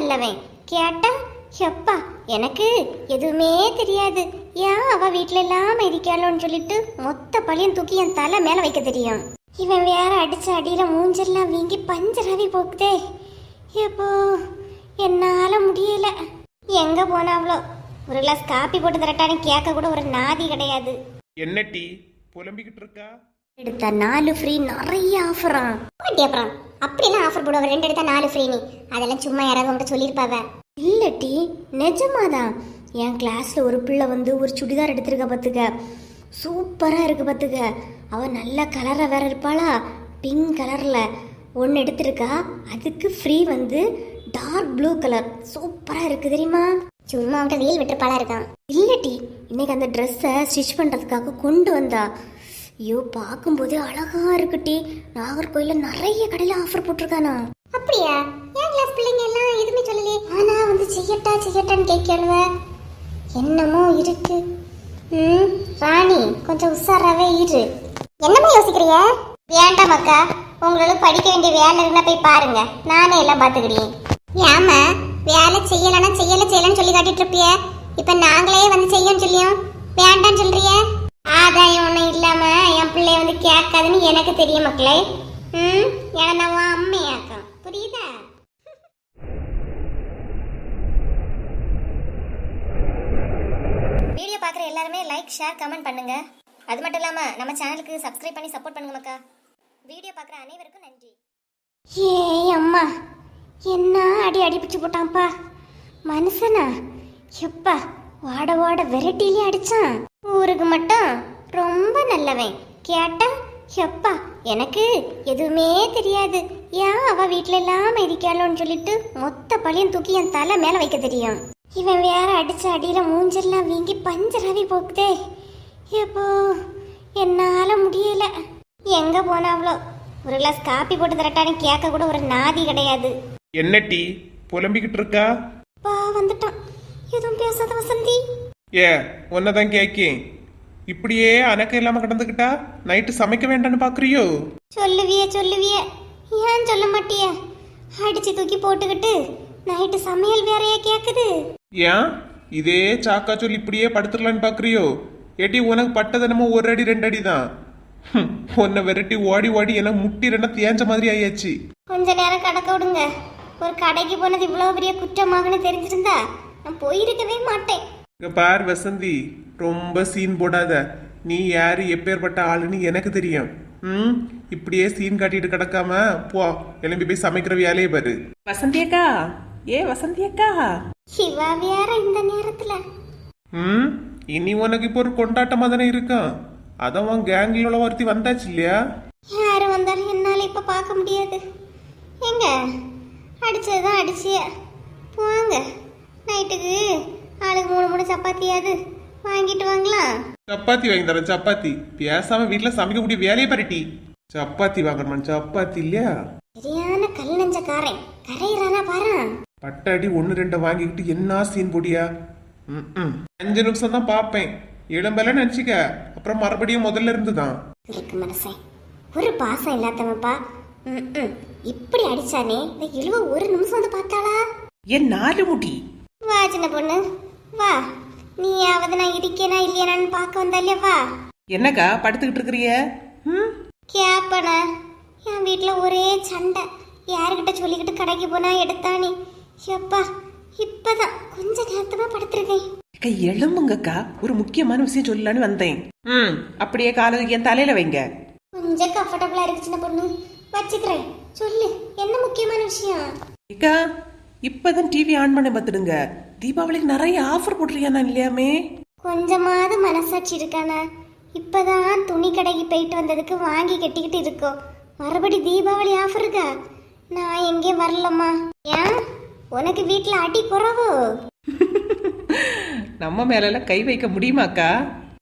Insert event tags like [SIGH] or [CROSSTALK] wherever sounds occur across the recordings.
நல்லவன் கேட்டா எப்பா எனக்கு எதுவுமே தெரியாது. ஏன் அவ வீட்டில எல்லாம் இருக்காளோன்னு சொல்லிட்டு மொத்த பழியும் தூக்கி என் தலை மேல வைக்க தெரியும்? இவன் வேற அடிச்ச அடியில மூஞ்செல்லாம் வீங்கி பஞ்சராவி போக்குதே எப்போ? என்னால முடியல. எங்க போனாவளோ? ஒரு கிளாஸ் காப்பி போட்டு தரட்டான்னு கேட்க கூட ஒரு நாதி கிடையாது. என்ன டீ? புலம்பிக்கிட்டு இருக்கா? எடுத்தா நாலு ஃப்ரீ நிறைய ஆஃபரா பாட்டி அப்புறம். அப்படிலாம் ஆஃபர் போடுவ ரெண்டு எடுத்தா நாலு ஃப்ரீ நீ. அதெல்லாம் சும்மா யாராவது உங்கள்கிட்ட சொல்லியிருப்பாவ. இல்லட்டி நிஜமாதான். என் கிளாஸ்ல ஒரு பிள்ளை வந்து ஒரு சுடிதார் எடுத்திருக்க பார்த்துக்க சூப்பராக இருக்கு பார்த்துக்க அவ நல்ல கலரா வேற இருப்பாளா? பிங்க் கலரில் ஒன்று எடுத்திருக்கா அதுக்கு ஃப்ரீ வந்து டார்க் ப்ளூ கலர் சூப்பராக இருக்கு தெரியுமா? சும்மா அவன்கிட்ட வெயில் விட்டுருப்பாளா இருக்கான். இல்லட்டி இன்னைக்கு அந்த ட்ரெஸ்ஸை ஸ்டிச் பண்ணுறதுக்காக கொண்டு வந்தா. ஐயோ பார்க்கும்போதே அழகா இருக்குட்டி நாகர்கோயில நிறைய கடையில ஆஃபர் போட்டிருக்கானா? அப்படியா? என் கிளாஸ் பிள்ளைங்க எல்லாம் எதுவுமே சொல்லலையே? ஆனா வந்து செய்யட்டா செய்யட்டான்னு கேட்கறவ என்னமோ இருக்கு. ம் ராணி கொஞ்சம் உஷாராவே இரு. என்னமா யோசிக்கிறிய? வேண்டாம் அக்கா. உங்களுக்கு படிக்க வேண்டிய வேலை இருந்தா போய் பாருங்க. நானே எல்லாம் பாத்துக்கிறேன் ஏமா வேலை செய்யலன்னா செய்யல செய்யலன்னு சொல்லி காட்டிட்டு இருப்பிய. இப்ப நாங்களே வந்து செய்யன்னு சொல்லியோம் வேண்டாம்னு சொல்றிய? ஆதாயம் ஒன்றும் இல்லாம என் பிள்ளைய வந்து கேட்காதுன்னு எனக்கு தெரியும் மக்களே. ம் ஏன்னா நான் அம்மையாக்கம். புரியுதா? வீடியோ பார்க்குற எல்லாருமே லைக் ஷேர் கமெண்ட் பண்ணுங்க. அது மட்டும் இல்லாம நம்ம சேனலுக்கு சப்ஸ்கிரைப் பண்ணி சப்போர்ட் பண்ணுங்க மக்கா. வீடியோ பார்க்குற அனைவருக்கும் நன்றி. ஏய் அம்மா. என்ன அடி அடி பிடிச்சு போட்டான்ப்பா. மனுஷனா. எப்பா வாட வாட வெரைட்டிலே அடிச்சான். ஊருக்கு மட்டும் ரொம்ப நல்லவன். கேட்டா எப்பா எனக்கு எதுவுமே தெரியாது. ஏன் அவ வீட்ல இல்லாம இருக்காளோன்னு சொல்லிட்டு மொத்த பழியும் தூக்கி என் தலை மேல வைக்க தெரியும். இவன் வேற அடிச்ச அடியில மூஞ்செல்லாம் வீங்கி பஞ்சராவி போக்குதே எப்போ? என்னால முடியல. எங்க போனாவளோ? ஒரு கிளாஸ் காப்பி போட்டு தரட்டான்னு கேட்க கூட ஒரு நாதி கிடையாது. என்ன டீ? புலம்பிக்கிட்டு இருக்கா? பா வந்துட்டான். எதுவும் பேசாத வசந்தி. ஏ உன்னதான் கேக்கேன். இப்படியே அணக்கம் இல்லாம கிடந்துக்கிட்டா நைட்டு சமைக்க வேண்டாம்னு பாக்குறியோ? சொல்லுவியே சொல்லுவியே. ஏன் சொல்ல மாட்டிய? அடிச்சு தூக்கி போட்டுக்கிட்டு நைட்டு சமையல் வேறையா கேக்குது. ஏன்? இதே சாக்கா சொல்லி இப்படியே படுத்துடலான்னு பாக்குறியோ? ஏட்டி உனக்கு பட்டதனமோ ஒரு அடி ரெண்டு அடி தான் ஹம், உன்னை விரட்டி ஓடி ஓடி என முட்டி ரெண்டா தேஞ்ச மாதிரி ஆயாச்சு. கொஞ்ச நேரம் கடக்க விடுங்க. ஒரு கடைக்கு போனது இவ்வளவு பெரிய குற்றமாகனு தெரிஞ்சிருந்தா நான் போயிருக்கவே மாட்டேன். இங்க பார் வசந்தி ரொம்ப சீன் போடாத. நீ யாரு எப்பேற்பட்ட ஆளுன்னு எனக்கு தெரியும். ம்? இப்படியே சீன் காட்டிட்டு கிடக்காம போ கிளம்பி போய் சமைக்கிற வேலையை பாரு. வசந்தி அக்கா ஏ வசந்தி அக்கா சிவா வேற இந்த நேரத்துல? ம்? இனி உனக்கு இப்போ ஒரு கொண்டாட்டமா தானே இருக்கும் அதான் உன் கேங்கில் உள்ள ஒருத்தி வந்தாச்சு இல்லையா? யாரு வந்தாலும் என்னால இப்ப பார்க்க முடியாது. எங்க? அடிச்சதுதான் அடிச்சிய? போங்க. நைட்டுக்கு ஆளுக்கு மூணு மூணு சப்பாத்தியாவது வாங்கிட்டு வாங்கலாம் சப்பாத்தி வாங்கி தரேன் சப்பாத்தி. பேசாம வீட்டுல சமைக்கக்கூடிய வேலையை பாருட்டி சப்பாத்தி வாங்கணுமா சப்பாத்தி இல்லையா? சரியான கல் நெஞ்சக்காரன். கரையிறானா பாரு. பட்டாடி ஒன்று ரெண்டை வாங்கிக்கிட்டு என்ன சீன் போடியா ம் அஞ்சு நிமிஷம் தான் பார்ப்பேன். இளம்பெல்லாம் நினச்சிக்க. அப்புறம் மறுபடியும் முதல்ல இருந்து தான் இருக்கு மனசே. ஒரு பாசம் இல்லாதவன்ப்பா. ம், ம். இப்படி அடிச்சானே இந்த இழுவ ஒரு நிமிஷம் வந்து பார்த்தாளா? என் நாலு முடி. வா சின்ன பொண்ணு. வா நீயாவது நான் இருக்கேனா இல்லையானு பார்க்க வந்தாலே வா. என்னக்கா படுத்துக்கிட்டு இருக்கிறிய ம்? கேப்பன என் வீட்டில் ஒரே சண்டை. யாருக்கிட்ட சொல்லிக்கிட்டு கடைக்கு போனா எடுத்தானே. எப்பா இப்பதான் கொஞ்ச நேரத்தமா படுத்திருக்கேன். அக்கா எழும்புங்கக்கா. ஒரு முக்கியமான விஷயம் சொல்லலான்னு வந்தேன். ம் அப்படியே காலை என் தலையில வைங்க. கொஞ்சம் கம்ஃபர்டபுளா இருக்கு சின்ன பொண்ணு. வச்சுக்கிறேன். சொல்லு என்ன முக்கியமான விஷயம்? அக்கா இப்பதான் டிவி ஆன் பண்ண பார்த்துடுங்க. தீபாவளிக்கு நிறைய ஆஃபர் போட்டிருக்கியா இல்லையாமே கொஞ்சமாவது மனசாட்சி இருக்கானா இப்பதான் துணி கடைக்கு போயிட்டு வந்ததுக்கு வாங்கி கட்டிக்கிட்டு இருக்கோம். மறுபடி தீபாவளி ஆஃபர் இருக்கா? நான் எங்கேயும் வரலம்மா. ஏன்? உனக்கு வீட்டில் அடி குறவோ? [LAUGHS] நம்ம மேல கை வைக்க முடியுமாக்கா?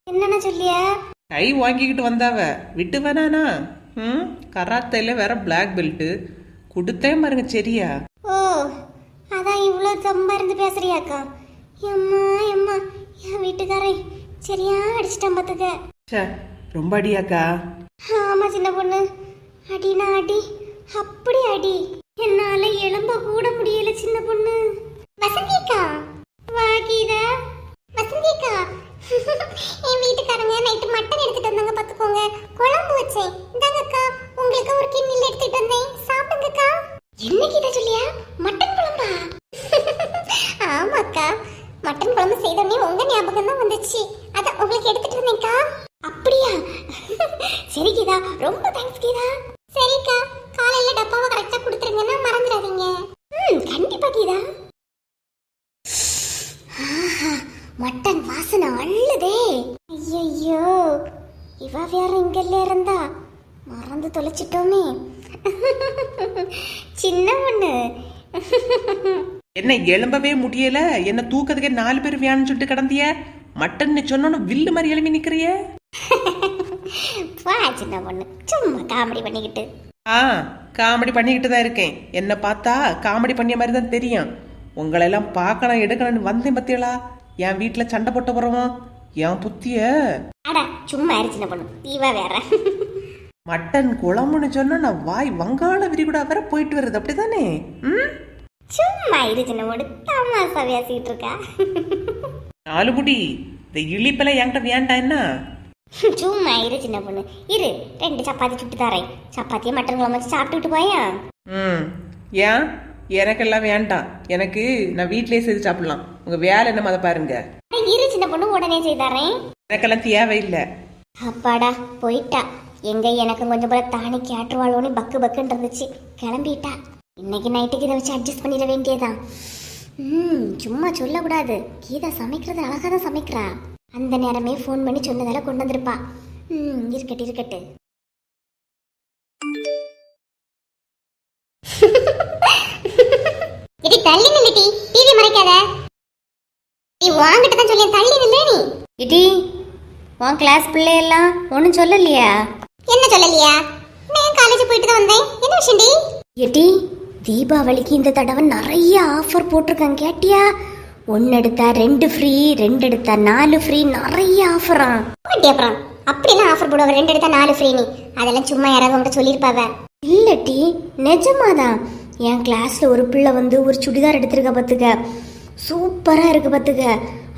என்னென்ன சொல்லியா? கை வாங்கிக்கிட்டு வந்தாவ. விட்டு வேணானா ம் கராத்தையில வேற பிளாக் பெல்ட் கொடுத்தேன் பாருங்க சரியா தான் இவ்வளோ தம்பா இருந்து பேசுறியாக்கா எம்மா எம்மா. என் வீட்டுக்காரன் சரியா அடிச்சிட்டான் பார்த்துக்க சே ரொம்ப அடியாக்கா ஆமா சின்ன பொண்ணு. அடினா அடி. அப்படி அடி. என்னால எலும்ப கூட முடியல சின்ன பொண்ணு. வசந்திக்கா. வா வசந்திக்கா. என் வீட்டுக்காரங்க நைட்டு மட்டன் எடுத்துட்டு வந்தாங்க பாத்துக்கோங்க. குழம்பு வச்சேன். இந்தாங்கக்கா உங்களுக்கு ஒரு கிண்ணில் எடுத்துட்டு வந்தேன். சாப்பிடுங்கக்கா. என்ன கீதா சொல்லியா? அள்ளுதே ஐயோ இவ வேற இங்கல்ல இருந்தா மறந்து தொலைச்சிட்டோமே. [LAUGHS] சின்ன பொண்ணு. என்ன எழும்பவே முடியல? என்ன தூக்கத்துக்கே நாலு பேர் வேணும்னு சொல்லிட்டு கிடந்திய? மட்டன் சொன்னோன்னு வில்லு மாதிரி எழுப்பி நிக்கிறிய? [LAUGHS] வா சின்ன பொண்ணு. சும்மா காமெடி பண்ணிக்கிட்டு. ஆ காமெடி பண்ணிக்கிட்டு தான் இருக்கேன். என்ன பார்த்தா காமெடி பண்ணிய மாதிரி தான் தெரியும். உங்களை எல்லாம் பார்க்கணும் எடுக்கணும்னு வந்தேன் பத்தியலா? என் வீட்டில் சண்டை போட்ட போறோம் என் புத்திய. அடா சும்மா இரு சின்ன பொண்ணு. இவ வேற. மட்டன் குழம்புன்னு சொன்னா நான் வாய் வங்காள விரிகுடா வர போயிட்டு வருது அப்படிதானே? ம்? சும்மா இரு சின்ன பொண்ணு. தமாசா பேசிட்டு இருக்கா? நாலு முடி இந்த இழிப்பெல்லாம் என்கிட்ட வேண்டாம் என்ன? சும்மா இரு சின்ன பொண்ணு. இரு ரெண்டு சப்பாத்தி சுட்டு தரேன். சப்பாத்தியை மட்டன் குழம்பு வச்சு சாப்பிட்டுட்டு போயா? ம். ஏன்? எனக்கெல்லாம் வேண்டாம். எனக்கு நான் வீட்டிலேயே செய்து சாப்பிடலாம். உங்க வேலை என்ன அதை பாருங்க. இரு சின்ன பொண்ணு உடனே செய்தாரேன் எனக்கெல்லாம் தேவையில்லை. அப்பாடா போயிட்டா. எங்க எனக்கு கொஞ்சம் போல தானே கேட்டுருவாளோன்னு பக்கு பக்குன்னு இருந்துச்சு. கிளம்பிட்டா. இன்னைக்கு நைட்டுக்கு இதை வச்சு அட்ஜஸ்ட் பண்ணிட வேண்டியதான் ம் சும்மா சொல்லக்கூடாது. கீதா சமைக்கிறது அழகா தான் சமைக்கிறா. அந்த நேரமே ஃபோன் பண்ணி சொன்னதால கொண்டு வந்திருப்பா. ம் இருக்கட்டு இருக்கட்டு. தள்ளி நில்லுடி டிவி மறைக்காத. நீ வாங்கிட்டு தான் சொல்லி தள்ளி நில்லே நீ. இடி உன் கிளாஸ் பிள்ளையெல்லாம் ஒன்றும் சொல்லலையா? என்ன சொல்லலையா? நான் காலேஜ் போயிட்டு தான் வந்தேன்? என்ன விஷயம்டி எடி தீபாவளிக்கு இந்த தடவை நிறைய ஆஃபர் போட்டிருக்காங்க கேட்டியா? ஒன்னு எடுத்தா ரெண்டு ஃப்ரீ ரெண்டு எடுத்தா நாலு ஃப்ரீ நிறைய ஆஃபரா அப்புறம். அப்படிலாம் ஆஃபர் போடுவாங்க ரெண்டு எடுத்தா நாலு ஃப்ரீ நீ அதெல்லாம் சும்மா யாராவது உங்கள்கிட்ட சொல்லியிருப்பாவ. இல்லட்டி நிஜமாதான். என் கிளாஸில் ஒரு பிள்ளை வந்து ஒரு சுடிதார் எடுத்திருக்க பார்த்துக்க சூப்பராக இருக்குது பார்த்துக்க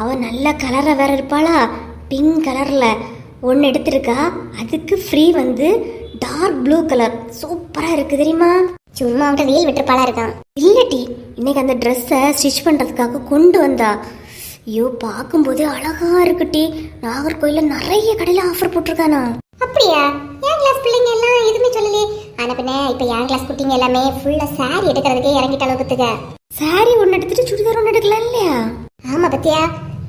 அவள் நல்ல கலராக வேற இருப்பாளா? பிங்க் கலரில் ஒன்று எடுத்திருக்கா. அதுக்கு ஃப்ரீ வந்து டார்க் ப்ளூ கலர் சூப்பராக இருக்குது தெரியுமா? சும்மா அவன்கிட்ட வெயில் விட்டுருப்பாளா இருக்கான். இல்லட்டி இன்னைக்கு அந்த ட்ரெஸ்ஸை ஸ்டிச் பண்ணுறதுக்காக கொண்டு வந்தா. ஐயோ பார்க்கும்போதே அழகா இருக்குட்டி நாகர்கோயிலில் நிறைய கடையில் ஆஃபர் போட்டிருக்கானா. அப்படியா? கிளாஸ் பிள்ளைங்க எல்லாம் எதுவுமே சொல்லலையே. ஆனா பின்ன இப்ப என் கிளாஸ் குட்டிங்க எல்லாமே ஃபுல்லா சாரி எடுக்கிறதுக்கே இறங்கிட்ட அளவுக்குத்துக்க சாரி ஒன்னு எடுத்துட்டு சுடிதார் ஒன்னு எடுக்கலாம் இல்லையா? ஆமா பத்தியா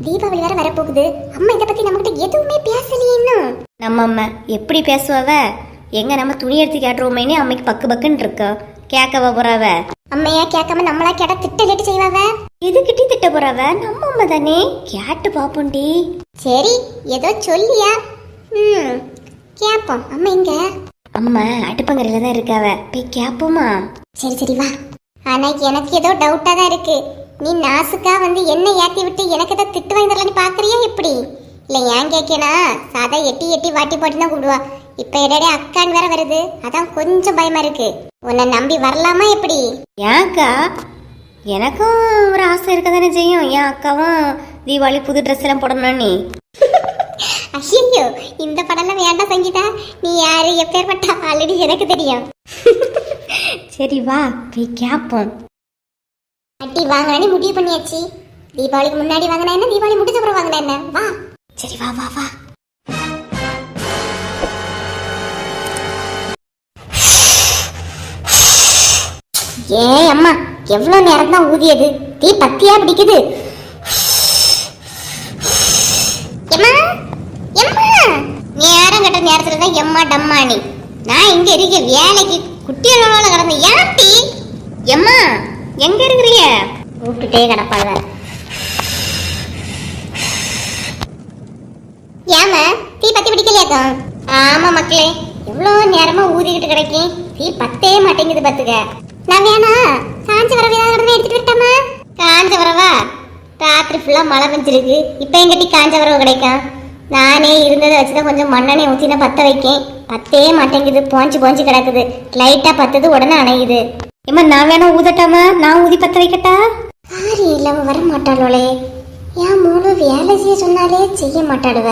தீபாவளி வேற வரப்போகுது. அம்மா இத பத்தி நம்மகிட்ட எதுவுமே பேசலையே இன்னும். நம்ம அம்மா எப்படி பேசுவாவ? எங்க நம்ம துணி எடுத்து கேட்டுருவோமேனே அம்மைக்கு பக்கு பக்குன்னு இருக்கா. கேட்கவா போறாவ? அம்மையா கேட்காம நம்மளா கேட்ட திட்ட லேட்டு செய்வாவ? எதுக்கிட்டி திட்ட போறாவ? நம்ம அம்மா தானே. கேட்டு பாப்போண்டி சரி ஏதோ சொல்லியா? ம். கேப்போம். அம்மா எங்க அம்மா அடுப்பங்கரையில தான் இருக்காவ போய் கேப்போமா? சரி சரி வா. ஆனா எனக்கு ஏதோ டவுட்டா தான் இருக்கு. நீ நாசுக்கா வந்து என்ன ஏத்தி விட்டு எனக்கு ஏதோ திட்டு வாங்கி தரலான்னு பாக்குறியா எப்படி? இல்ல ஏன் கேக்கேனா? சாதா எட்டி எட்டி வாட்டி போட்டு தான் கூப்பிடுவா. இப்ப இடடே அக்கான்னு வேற வருது. அதான் கொஞ்சம் பயமா இருக்கு. உன்னை நம்பி வரலாமா எப்படி? ஏன்க்கா? எனக்கும் ஒரு ஆசை இருக்க தானே செய்யும். என் அக்காவும் தீபாவளி புது ட்ரெஸ் எல்லாம் போடணும் நீ? ஐயோ இந்த படம்லாம் வேண்டாம் சங்கீதா. நீ யாரு? எப்பேற்பட்ட ஆல்ரெடி எனக்கு தெரியும். சரி வா போய் கேப்போம். அட்டி வாங்கினே முடிவு பண்ணியாச்சு. தீபாவளிக்கு முன்னாடி வாங்கினா என்ன? தீபாவளி முடிஞ்ச அப்புறம் வாங்கினா என்ன? வா. சரி வா வா வா. ஏ அம்மா எவ்வளவு நேரம் தான் ஊதியது? தீ பத்தியா பிடிக்குது எம்மா எம்மா நேரம் நேரத்துல தான் எம்மா டம்மா நீ நான் இங்க இருக்க வேலைக்கு குட்டியோட கிடந்த ஏன்டி? எம்மா எங்க இருக்கிறீங்க? கூப்பிட்டுட்டே கிடப்பாங்க. ஏம தீ பத்தி பிடிக்கலையாக்கா ஆமா மக்களே எவ்வளோ நேரமா ஊதிக்கிட்டு கிடைக்கும் தீ பத்தே மாட்டேங்குது பாத்துக்க நான் வேணா காஞ்ச வரவை ஏதாவது எடுத்துட்டு விட்டோமா காஞ்ச வரவா? ராத்திரி ஃபுல்லா மழை பெஞ்சிருக்கு. இப்போ எங்கிட்ட காஞ்ச வரவு கிடைக்கும்? நானே இருந்ததை வச்சுதான் கொஞ்சம் மண்ணெண்ணெய் ஊற்றினா பத்த வைக்கேன். பத்தே மாட்டேங்குது. போஞ்சு போஞ்சு கிடக்குது. லைட்டா பத்தது உடனே அணையுது. ஏமா நான் வேணா ஊதட்டாமா? நான் ஊதி பத்த வைக்கட்டா? காரி இல்லாம வர மாட்டாளோளே என் மூணு வேலை செய்ய சொன்னாலே செய்ய மாட்டாடுவ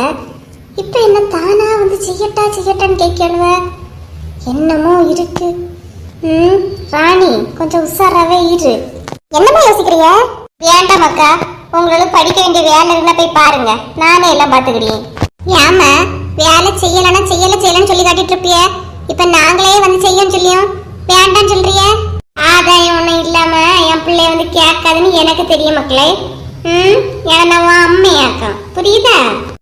இப்ப என்ன தானா வந்து செய்யட்டா செய்யட்டான்னு கேட்கணுவ? என்னமோ இருக்கு. ம் ராணி கொஞ்சம் உஷாராவே இரு. என்னமா யோசிக்கிறீங்க வேண்டாம் அக்கா. உங்களுக்கு படிக்க வேண்டிய வேலை இருந்தா போய் பாருங்க. நானே எல்லாம் பாத்துக்கிறேன் ஏமா வேலை செய்யலன்னா செய்யல செய்யலன்னு சொல்லி காட்டிட்டு இருப்பிய? இப்ப நாங்களே வந்து செய்யும் சொல்லியும் வேண்டாம் சொல்றிய? ஆதாயம் ஒண்ணும் இல்லாம என் பிள்ளைய வந்து கேட்காதுன்னு எனக்கு தெரியும் மக்களே. ம் ஏன்னா அம்மையாக்கம் புரியுதா?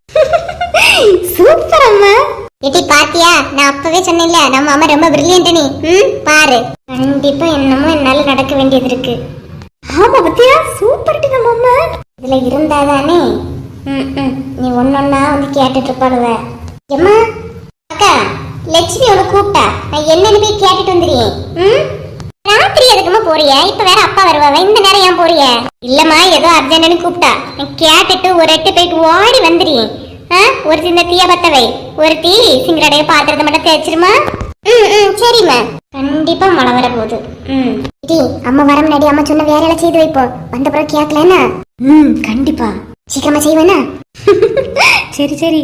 [LAUGHS] சூப்பர் அம்மா. எட்டி பாத்தியா? நான் அப்பவே சொன்னேன்ல நம்ம அம்மா ரொம்ப பிரில்லியன்ட் நீ. ம் பாரு. கண்டிப்பா என்னமோ என்னால நடக்க வேண்டியது இருக்கு. ஆமா பத்தியா? சூப்பர் டி நம்ம அம்மா இதுல இருந்தாதானே? ம் ம். நீ ஒன்னொன்னா வந்து கேட்டுட்டு இருப்பாளுவ எம்மா அக்கா லட்சுமி உன கூப்பிட்டா. நான் என்னன்னு போய் கேட்டுட்டு வந்துடுறேன். ம்? ராத்திரி எதுக்குமா போறிய? இப்ப வேற அப்பா வருவாவ. இந்த நேரம் ஏன் போறிய? இல்லம்மா ஏதோ அர்ஜென்ட்னு கூப்பிட்டா. நான் கேட்டுட்டு ஒரு எட்டு போயிட்டு ஓடி வந்துடுறேன். ஒரு சின்ன தீய பத்தவை. ஒரு தீ சிங்கரடைய பாத்திரத்தை மட்டும் தேய்ச்சிருமா? ம் ம் சரிம்மா. கண்டிப்பா மழை வர போகுது. ம். டி அம்மா வர முன்னாடி அம்மா சொன்ன வேற எல்லாம் செய்து வைப்போம் வந்த பிறகு கேட்கலன்னா ம் கண்டிப்பா. சீக்கிரமா செய்வேனா? [LAUGHS] சரி சரி.